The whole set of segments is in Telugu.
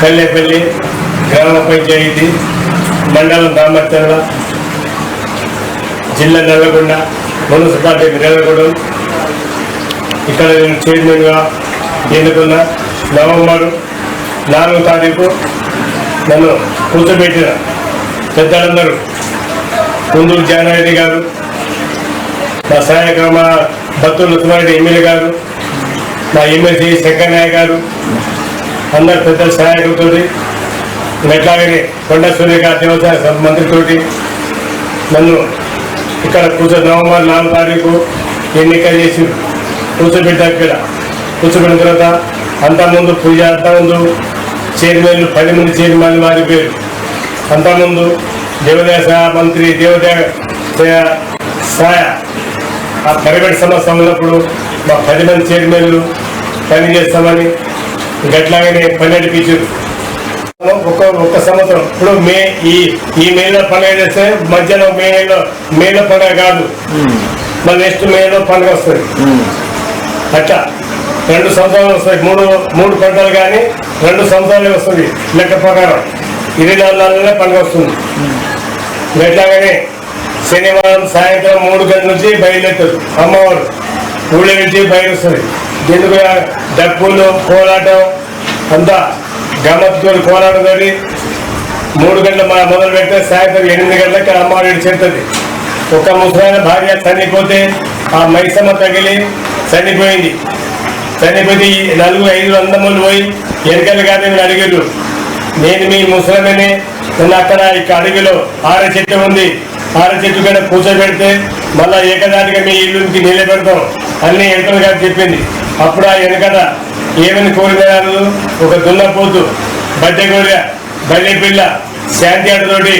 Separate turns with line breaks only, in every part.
కల్లెపల్లి గ్రామ పంచాయతీ మండలం రామచర్ల జిల్లా నల్లగొండ మున్సిపాలిటీ నల్లగొండం. ఇక్కడ నేను చైర్మన్గా ఎన్నుకున్న నవంబర్ నాలుగో తారీఖు నన్ను కూర్చోబెట్టిన పెద్దలందరూ. కుందూరు జానారెడ్డి గారు మా సహాయక మా భక్తులు లక్ష్మారెడ్డి ఎమ్మెల్యే గారు మా ఎమ్మెల్సీ శంకర్ నాయక్ గారు అందరు పెద్ద సహాయకులతో మెట్లాగని కొండ సూర్య గారి దేవస్థాన మంత్రితోటి నన్ను ఇక్కడ కూర్చో నవంబర్ నాలుగు తారీఖు ఎన్నిక చేసి కూర్చోబెట్టారు ఇక్కడ. కూర్చోబెట్టిన తర్వాత అంతకుముందు పూజ అంతకుముందు చైర్మన్లు పది మంది చైర్మన్ వారి పేరు. అంతకుముందు దేవదాయ మంత్రి దేవదాయ సహాయ ఆ ప్రైవేట్ సంస్థ ఉన్నప్పుడు మా పది మంది చైర్మన్లు పని చేస్తామని గట్లాగానే పని నడిపించారు ఒక ఒక్క సంవత్సరం. ఇప్పుడు మే ఈ ఈ మేలో పండుగ చేస్తే మధ్యాహ్నం మేలో మేలో పండుగ కాదు. మళ్ళీ నెక్స్ట్ మేలో పండుగ వస్తుంది. అట్లా. రెండు సంవత్సరాలు వస్తాయి మూడు మూడు పంటలు కానీ రెండు సంవత్సరాలే వస్తుంది. లెక్క ప్రకారం. ఇరవై నాలుగు పండుగ వస్తుంది. ఎట్లాగనే శనివారం సాయంత్రం మూడు గంటల నుంచి బయలుదేరుతారు అమ్మవారు. ఊళ్ళో నుంచి బయట వస్తుంది. ఎందుకు డప్పులు కోలాటం అంతా గమ్మత్తుతో కోలాటం మూడు గంటల మా మొదలు పెడితే సాయంత్రం ఎనిమిది గంటలకి అమ్మవారి ఇంటికి చేరుతుంది. ఒక ముసలైన భార్య చనిపోతే ఆ మైసమ్మ తగిలి చనిపోయింది. చనిపోతే నలుగురు ఐదు అందములు పోయి ఎనకలు కానీ మీరు అడిగారు నేను మీ ముసలమని? నన్ను అక్కడ ఇక్కడ అడవిలో ఆర చెట్టు ఉంది. ఆర చెట్టు మీద కూర్చోబెడితే మళ్ళీ ఏకదాటిగా మీ ఇల్లుకి నిలబెడతాం. అన్ని ఎంటర్ గారు చెప్పింది. అప్పుడు ఆ వెనకట ఏమని కోరినారు? ఒక దున్నపోతు బద్దె గొర్రె బల్లి పిల్ల శాంతి అడ్డతోటి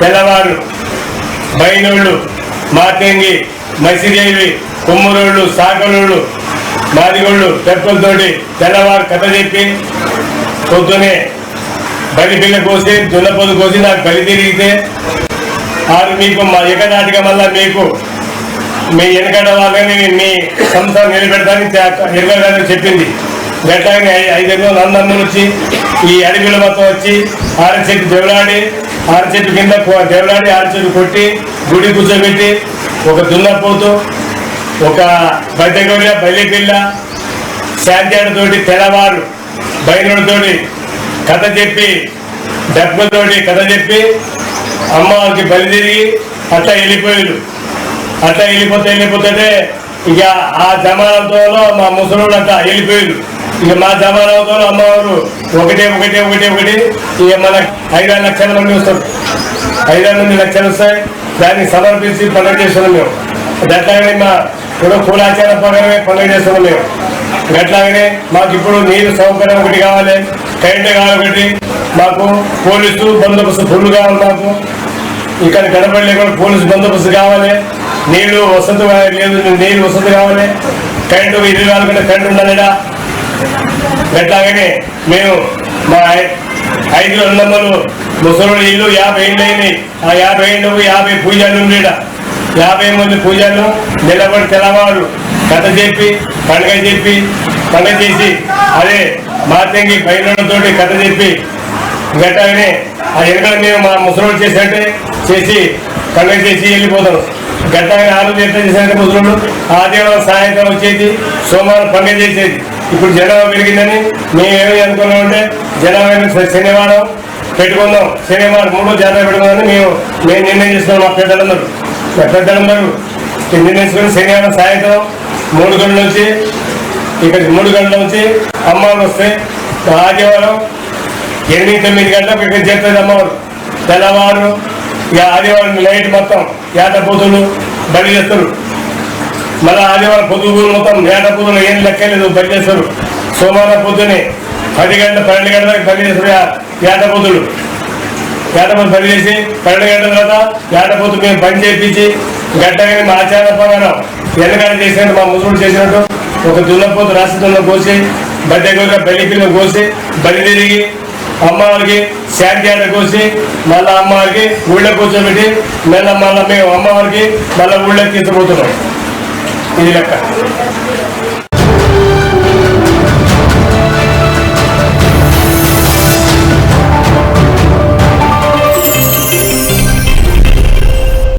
తెల్లవారు బయనోళ్ళు మాతంగి మసిదేవి కుమ్మరోళ్ళు సాకలోళ్ళు మాదిగోళ్ళు పెప్పలతోటి తెల్లవారు కథ చెప్పి పొద్దునే బలి పిల్ల కోసి దున్నపోతు కోసి నాకు బలి తిరిగితే ఆరు మీకు మా ఎకనాటిగా మళ్ళా మీకు మీ వెనకడ వాళ్ళని మీ సంస్థ నిలబెడతాని నిలబెడతానని చెప్పింది. గట్లాగే ఐదు నందన్ను వచ్చి ఈ అడవిల మొత్తం వచ్చి ఆరు చెట్టు దేవులాడి ఆరు చెట్టు కింద దెవలాడి దేవులాడి ఆరు చెట్టు కొట్టి గుడి కూర్చోబెట్టి ఒక దున్నపోతు ఒక బద్దెగొర్రె బల్లి పిల్ల తెల్లవారు బయలుతోటి కథ చెప్పి డబ్బులతోటి కథ చెప్పి అమ్మవారికి బలి తిరిగి అట్లా వెళ్ళిపోయారు అట్లా వెళ్ళిపోతే వెళ్ళిపోతుంటే ఇక ఆ జమానంతో మా ముసలోళ్ళు అట్లా వెళ్ళిపోయింది ఇక మా జమానంతో అమ్మవారు ఒకటే ఒకటే ఒకటే ఒకటి. ఇక మన ఐదారు లక్షల మంది వస్తారు. ఐదారు మంది లక్షలు వస్తాయి. దాన్ని సమర్పించి పండుగ చేస్తున్నాం మేము. అట్లాగనే మా ఇప్పుడు కులాచార ప్రకారమే పండుగ చేస్తున్నాం మేము. అట్లాగనే మాకు ఇప్పుడు నీరు సౌకర్యం ఒకటి కావాలి. కరెంట్ కావాలి ఒకటి. మాకు పోలీసు బందోబస్తు ఫుల్ కావాలి మాకు. ఇక్కడ గడపడి కూడా పోలీసు బందోబస్తు కావాలి. నీళ్ళు వసతి లేదు నీళ్ళు వసతి కావాలి. కరెంటు ఇరవై నాలుగు గంటల కరెంటు ఉండాలిడా? ఎట్లాగనే మేము మా ఐదు అన్నమ్మలు ముసలి ఇల్లు యాభై ఏళ్ళు అయినాయి ఆ యాభై ఏళ్ళకు యాభై పూజలు ఉండేడా? యాభై మంది పూజలు నిలబడి తెల్లవారు కథ చెప్పి పండుగ చెప్పి పండుగ చేసి అదే మాతంగి బయలుతోటి కథ చెప్పి గట్టగానే ఆ ఎనకడ మేము మా ముసలోడు చేసినట్టే చేసి పండుగ చేసి వెళ్ళిపోతాం గట్టాగా ఆరు రోజు ఎట్లా చేసినట్టే ముసలోడు ఆదివారం సాయంత్రం వచ్చేది సోమవారం పండుగ చేసేది. ఇప్పుడు జనాభా పెరిగిందని మేము ఏమి అనుకున్నామంటే జనాభా శనివారం పెట్టుకుందాం. శనివారం మూడో జాతర పెట్టుకుందామని మేము మేము నిర్ణయం చేసుకున్నాం మా పెద్దలందరూ. మా పెద్దలందరూ నిర్ణయించుకుని శనివారం సాయంత్రం మూడు గంటల నుంచి ఇక్కడ మూడు గంటల నుంచి అమ్మాయిలు వస్తే ఆదివారం ఎనిమిది తొమ్మిది గంటలకు ఇక్కడ చేస్తుంది అమ్మవారు. తెల్లవారు ఇక ఆదివారం లైట్ మొత్తం ఏట పూతులు బలి చేస్తారు. మళ్ళీ ఆదివారం పొద్దుగులు మొత్తం ఏట పూతులు ఏం లెక్కలేదు బలి చేస్తారు. సోమవారం పొద్దునే పది గంటల పన్నెండు గంటలకు బలి చేస్తారు యా- ఏటపూతులు బలి చేసి పన్నెండు గంటల తర్వాత ఏటపోతు మేము పని చేయించి గట్టగా మా ఆచార ప్రకారం ఎన్నగానే చేసినట్టు మా ముసలు చేసినట్టు ఒక దుల్లపోతు రాసి దుల్ల కోసి బద్దె గొర్రె బలి పిల్ల కోసి బలి తిరిగి అమ్మవారికి శాంతి ఆట కోసి మళ్ళీ అమ్మవారికి ఊళ్ళో కూర్చోబెట్టి మళ్ళీ మళ్ళీ మేము అమ్మవారికి మళ్ళీ ఊళ్ళో తీసుకుపోతున్నాం. ఇది లెక్క.